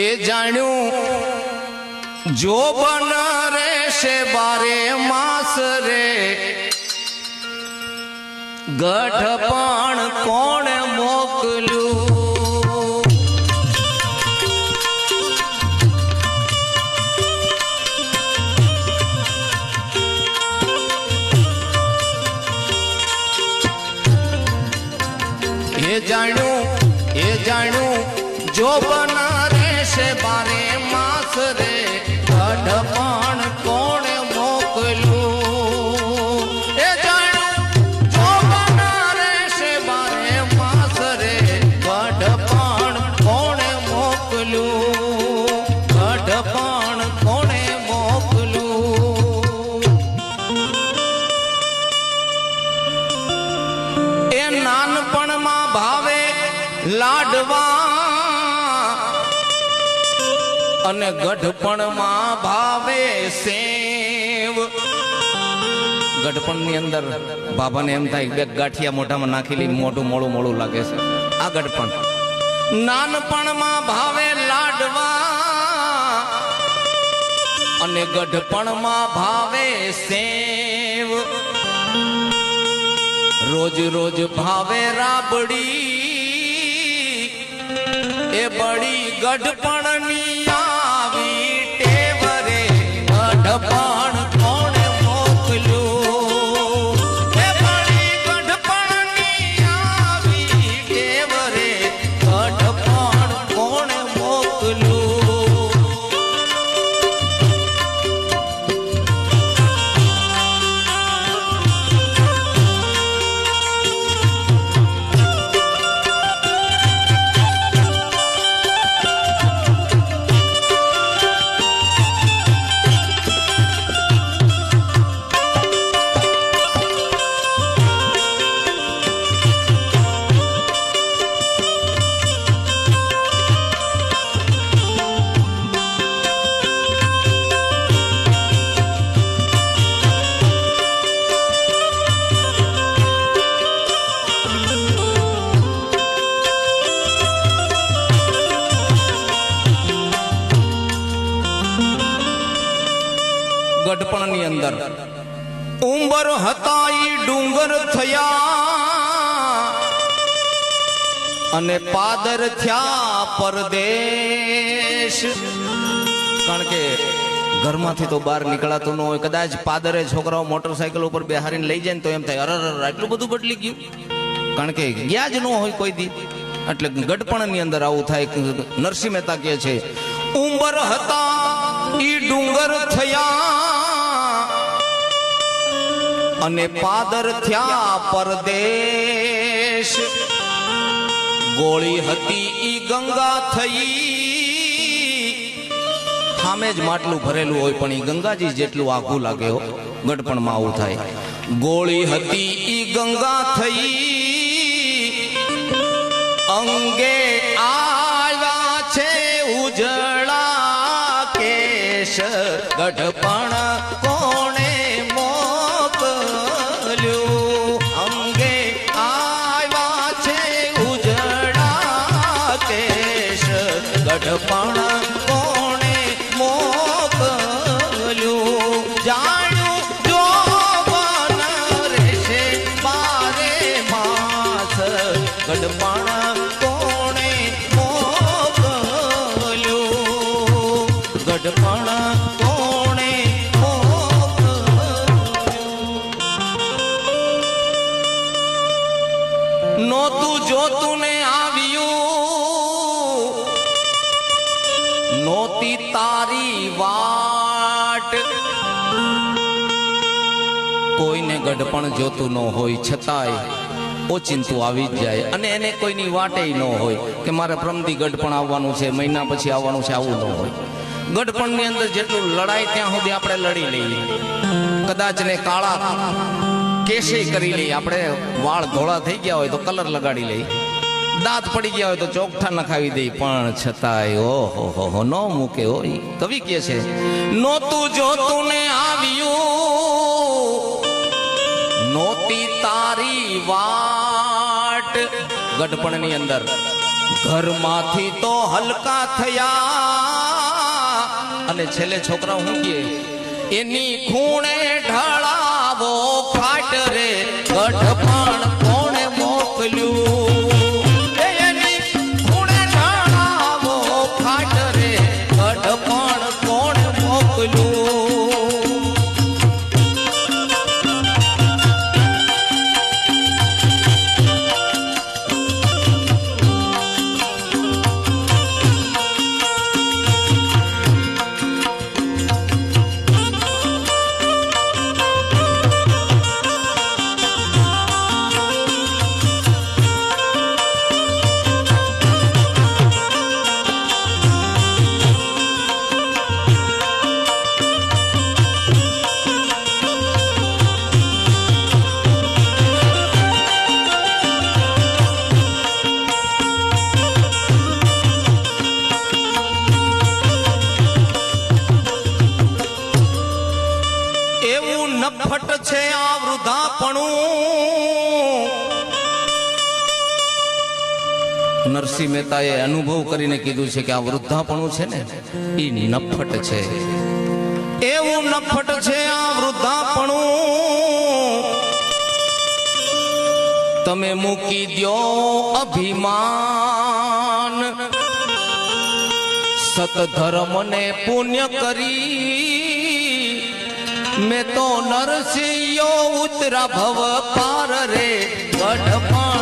એ જાણ્યું, જો બન રહેશે બારે માસ રે, ગઢ પણ કોણ મોકલ્યું? એ જાણ્યું એ જાણ્યું, જો બન રહેશે બારે માસ રે અઢપણ પણ કોણ મોકલ્યું? એ જાણ્યું જો રહેશે બારે માસ રે, ગઢ કોણ મોકલ્યું? ગઢ કોણે મોકલું એ નાનપણમાં ભાવે લાડવા અને ગઢપણમાં ભાવે સેવ. ગઢપણની અંદર બાબાને એમ થાય બે ગાંઠિયા મોઢામાં નાખેલી મોઢું મોડું મોળું લાગે છે. આ ગઢપણ. નાનપણમાં ભાવે લાડવા. અને ગઢપણમાં ભાવે સેવ. રોજ રોજ ભાવે રાબડી. એ બડી ગઢપણની ગઢપણની અંદર. ઉંબર હતા ઈ ડુંગર થયા અને પાદર થયા પરદેશ. કારણ કે ઘરમાંથી તો બહાર નીકળાતું ન હોય, કદાચ પાદરે છોકરાઓ મોટરસાયકલ ઉપર બેહારીને લઈ જાય ને તો એમ થાય, અરર એટલું બધું બદલી ગયું. કારણ કે ગયા જ ન હોય કોઈ દી. એટલે ગઢપણની અંદર આવું થાય, નરસિંહ મહેતા કહે છે, ઉંબર હતા ડુંગર થયા અને પાદર થયા પરદેશ. ગોળી હતી ઈ ગંગા થઈ. સામે જ માટલું ભરેલું હોય પણ ઈ ગંગાજી જેટલું આઘું લાગે હો, ગઢપણમાં આવું થાય. ગોળી હતી ઈ ગંગા થઈ. અંગે ગઢપણ કોણે મોકલ્યું? અંગે આવ્યા છે ઉજડા કેશ. ગઢપણ કોણે મોકલ્યું? જાણ્યું જો બન રહેશે, બારે માસ. ગઢપણ ગઢપણ નોતી તારી વાટ. કોઈને ગઢપણ જોતું ન હોય, છતાંય ઓચિંતું આવી જ જાય. અને એને કોઈની વાટે ન હોય કે મારે પ્રમદી ગઢપણ આવવાનું છે, મહિના પછી આવવાનું છે, આવું ન હોય. ગઢપણની અંદર જેટલું લડાય ત્યાં સુધી આપણે લડી લઈએ. કદાચ ને કાળા કેસે કરી લઈએ. આપણે વાળ ધોળા થઈ ગયા હોય તો કલર લગાડી લઈએ. દાંત પડી ગયા હોય તો ચોકઠા નખાવી દે, પણ છતાંય, ઓહો, હો હો, ન મૂકે હોય. કવિ કે છે નોતું જોતું ને આવ્યું. નોતી તારી વાટ. ગઢપણની અંદર, ઘરમાંથી તો હલકા થયા. અને છેલ્લે છોકરા હું કે એની ખૂણે નફટ છે આ વૃદ્ધાપણું નરસિંહ મહેતાએ અનુભવ કરીને કીધું છે કે આ વૃદ્ધાપણું છે ને એ નફટ છે. એવું નફટ છે આ વૃદ્ધાપણું તમે મૂકી દ્યો અભિમાન. સતધર્મને પુણ્ય કરી મેં તો નરસિંહ ઉતરા ભવ પાર રે ગઢપણ